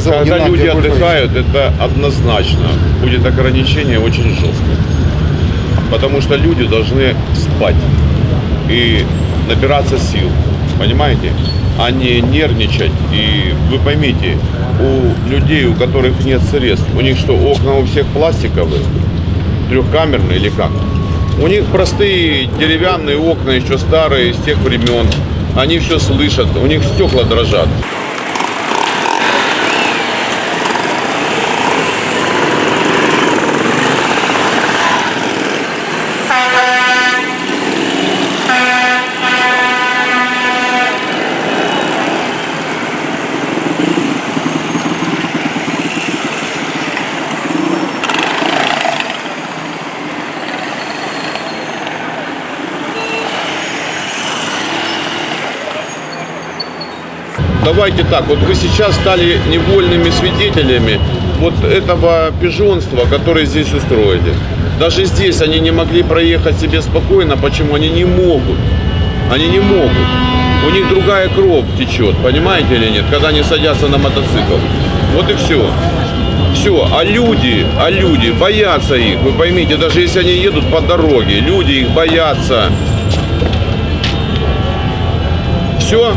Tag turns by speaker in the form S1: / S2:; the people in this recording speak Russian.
S1: сказал
S2: Когда
S1: Геннадий
S2: люди отдыхают, это однозначно будет ограничение очень жесткое. Потому что люди должны спать и набираться сил, понимаете? А не нервничать. И вы поймите, у людей, у которых нет средств, у них что, окна у всех пластиковые, трехкамерные или как? У них простые деревянные окна, еще старые, из тех времен. Они все слышат, у них стекла дрожат. Давайте так, вот вы сейчас стали невольными свидетелями вот этого пижонства, которое здесь устроили. Даже здесь они не могли проехать себе спокойно. Почему? Они не могут. Они не могут. У них другая кровь течет, понимаете или нет, когда они садятся на мотоцикл. Вот и все. Все. А люди, а люди боятся их. Вы поймите, даже если они едут по дороге, люди их боятся. Все.